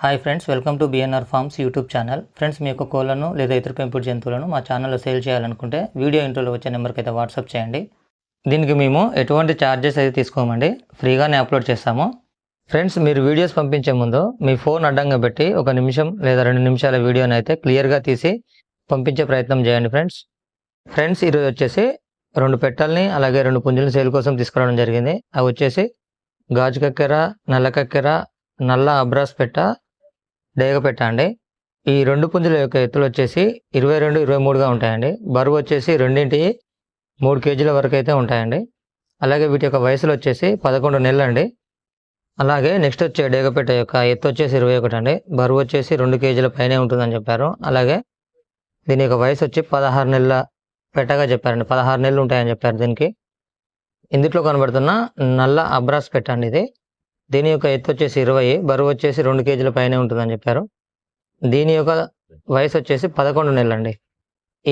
Hi friends welcome to BNR farms YouTube channel friends మీ యొక్క కోళ్ళను లేదా ఇతర పెంపుడు జంతువులను మా ఛానల్లో సేల్ చేయాలనుకుంటే వీడియో ఇంట్రోలో వచ్చే నెంబర్కి అయితే వాట్సాప్ చేయండి. దీనికి మేము ఎటువంటి ఛార్జెస్ అయితే తీసుకోమండి. ఫ్రీగానే అప్లోడ్ చేస్తాము. ఫ్రెండ్స్ మీరు వీడియోస్ పంపించే ముందు మీ ఫోన్ అడ్డంగా పెట్టి ఒక నిమిషం లేదా రెండు నిమిషాల వీడియోని అయితే క్లియర్గా తీసి పంపించే ప్రయత్నం చేయండి ఫ్రెండ్స్ ఫ్రెండ్స్ ఈరోజు వచ్చేసి రెండు పెట్టల్ని అలాగే రెండు పుంజులను సేల్ కోసం తీసుకురావడం జరిగింది. అవి వచ్చేసి గాజు కక్కెర నల్ల కక్కెర నల్ల అబ్రాస్ పెట్ట డేగ అండి ఈ రెండు పుంజుల యొక్క ఎత్తులు వచ్చేసి ఇరవై రెండు ఇరవై మూడుగా ఉంటాయండి. బరువు వచ్చేసి రెండింటి మూడు కేజీల వరకు అయితే ఉంటాయండి. అలాగే వీటి యొక్క వయసులు వచ్చేసి పదకొండు నెలలు అండి అలాగే నెక్స్ట్ వచ్చే డేగపెట్ట యొక్క ఎత్తు వచ్చేసి ఇరవై ఒకటి అండి బరువు వచ్చేసి రెండు కేజీల పైనే ఉంటుందని చెప్పారు. అలాగే దీని యొక్క వయసు వచ్చి పదహారు నెలల పెట్టగా చెప్పారండి. పదహారు నెలలు ఉంటాయని చెప్పారు దీనికి. ఇందులో కనబడుతున్న నల్ల అబ్రాస్ పెట్టండి ఇది. దీని యొక్క ఎత్తు వచ్చేసి ఇరవై బరువు వచ్చేసి రెండు కేజీల పైనే ఉంటుందని చెప్పారు. దీని యొక్క వయసు వచ్చేసి పదకొండు నెలలండి.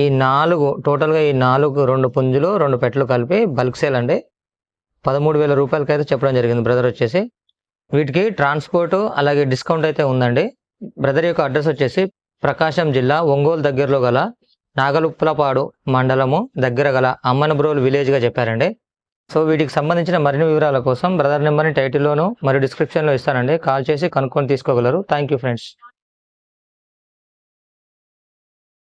ఈ నాలుగు టోటల్గా ఈ నాలుగు రెండు పుంజులు రెండు పెట్టలు కలిపి బల్క్ సేల్ అండి. పదమూడు వేల రూపాయలకి అయితే చెప్పడం జరిగింది బ్రదర్ వచ్చేసి. వీటికి ట్రాన్స్పోర్ట్ అలాగే డిస్కౌంట్ అయితే ఉందండి. బ్రదర్ యొక్క అడ్రస్ వచ్చేసి ప్రకాశం జిల్లా ఒంగోలు దగ్గరలో గల నాగలుప్పలపాడు మండలము దగ్గర గల అమ్మనబ్రోలు విలేజ్గా చెప్పారండి. సో వీటికి సంబంధించిన మరిన్ని వివరాల కోసం బ్రదర్ నెంబర్ని టైటిల్లోను మరియు డిస్క్రిప్షన్లో ఇస్తానండి. కాల్ చేసి కనుక్కొని తీసుకోగలరు. Thank you friends.